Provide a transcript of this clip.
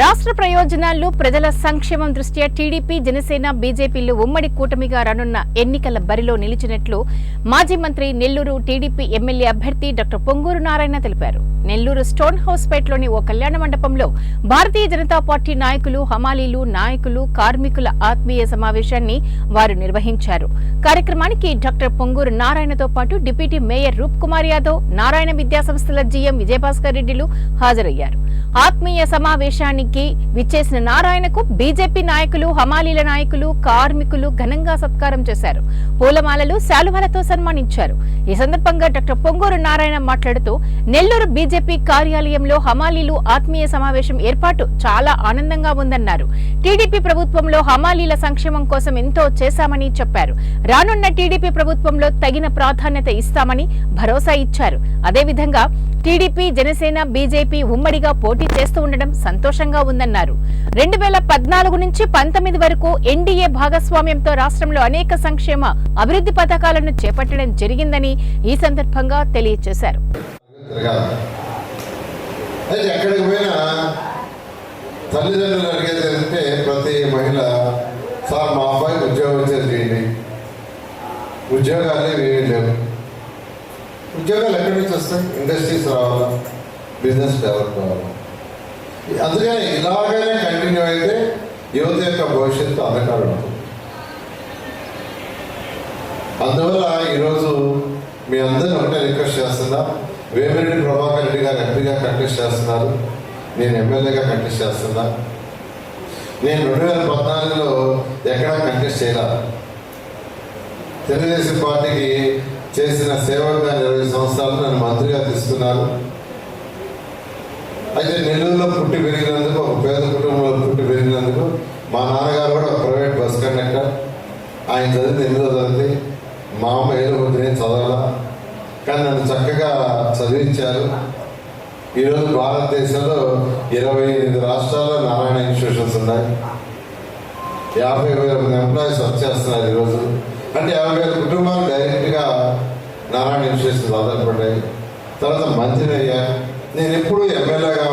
రాష్ట్ర ప్రయోజనాలు ప్రజల సంక్షేమం దృష్ట్యా టీడీపీ జనసేన బీజేపీలు ఉమ్మడి కూటమిగా రానున్న ఎన్నికల బరిలో నిలిచినట్లు మాజీ మంత్రి నెల్లూరు టీడీపీ ఎమ్మెల్యే అభ్యర్థి డాక్టర్ పొంగూరు నారాయణ తెలిపారు. నెల్లూరు స్టోన్ హౌస్ పేటలోని ఓ కళ్యాణ మండపంలో భారతీయ జనతా పార్టీ నాయకులు హమాలీలు నాయకులు కార్మికుల ఆత్మీయ సమావేశాన్ని వారు నిర్వహించారు. కార్యక్రమానికి డాక్టర్ పొంగూరు నారాయణతో పాటు డిప్యూటీ మేయర్ రూప్ కుమార్ యాదవ్ నారాయణ విద్యాసంస్థల జీఎం విజయభాస్కర్ రెడ్డిలు హాజరయ్యారు. ఆత్మీయ సమావేశానికి విచ్చేసిన నారాయణకు బీజేపీ నాయకులు హమాలీల నాయకులు కార్మికులు ఘనంగా సత్కారం చేశారు. పూలమాలలు శాలువాలతో సన్మానించారు. ఈ సందర్భంగా డాక్టర్ పొంగూరు నారాయణ మాట్లాడుతూ నెల్లూరు బీజేపీ కార్యాలయంలో హమాలీలు ఆత్మీయ సమావేశం ఏర్పాటు చాలా ఆనందంగా ఉందన్నారు. టీడీపీ ప్రభుత్వంలో హమాలీల సంక్షేమం కోసం ఎంతో చేశామని చెప్పారు. రానున్న టీడీపీ ప్రభుత్వంలో తగిన ప్రాధాన్యత ఇస్తామని భరోసా ఇచ్చారు. అదేవిధంగా టీడీపీ జనసేన బీజేపీ ఉమ్మడిగా పోటీ పోటీ చేస్తూ ఉండడం సంతోషంగా ఉందన్నారు. రెండు వేల పద్నాలుగు నుంచి పంతొమ్మిది వరకు ఎన్డీఏ భాగస్వామ్యంతో రాష్ట్రంలో అనేక సంక్షేమ అభివృద్ధి పథకాలను చేపట్టడం జరిగిందని ఈ సందర్భంగా తెలియజేశారు తల్లిదండ్రులు అడిగేది ప్రతి మహిళ సార్ మా అబ్బాయికి ఉద్యోగం చేయండి. ఉద్యోగాలు ఏమీ లేవు. ఉద్యోగాలు ఎక్కడి నుంచి వస్తాయి? ఇండస్ట్రీస్ రావాలా? బిజినెస్ డెవలప్ కావాలా అందుకని ఇలాగనే కంటిన్యూ అయితే యువత యొక్క భవిష్యత్తు అంధకారం అందువల్ల ఈరోజు మీ అందరిని ఒకటే రిక్వెస్ట్ చేస్తున్నా వేమిరెడ్డి ప్రభాకర్ రెడ్డి గారు ఎంపీగా కంటెస్ట్ చేస్తున్నారు నేను ఎమ్మెల్యేగా కంటెస్ట్ చేస్తున్నా. నేను రెండు వేల పద్నాలుగులో ఎక్కడా కంటెస్ట్ చేయాల. తెలుగుదేశం పార్టీకి చేసిన సేవగా ఇరవై సంవత్సరాలు నన్ను మంత్రిగా తీసుకున్నారు. అయితే నెల్లూరులో పుట్టి పెరిగినందుకు ఒక పేద కుటుంబంలో పుట్టి పెరిగినందుకు మా నాన్నగారు కూడా ఒక ప్రైవేట్ బస్ కండక్టర్. ఆయన చదివింది ఎనిమిదో తరగతి. మా అమ్మ ఏదో నేను చదవాలా. కానీ నన్ను చక్కగా చదివించారు. ఈరోజు భారతదేశంలో ఇరవై ఎనిమిది రాష్ట్రాల్లో నారాయణ ఇన్స్టిట్యూషన్స్ ఉన్నాయి. యాభై వేల మంది ఎంప్లాయీస్ వచ్చేస్తున్నారు ఈరోజు. అంటే యాభై వేల కుటుంబాలు డైరెక్ట్గా నారాయణ ఇన్స్టిట్యూషన్స్ ఆధారపడ్డాయి. తర్వాత మంచిరయ్య నేను ఎప్పుడు ఎమ్మెల్యేగా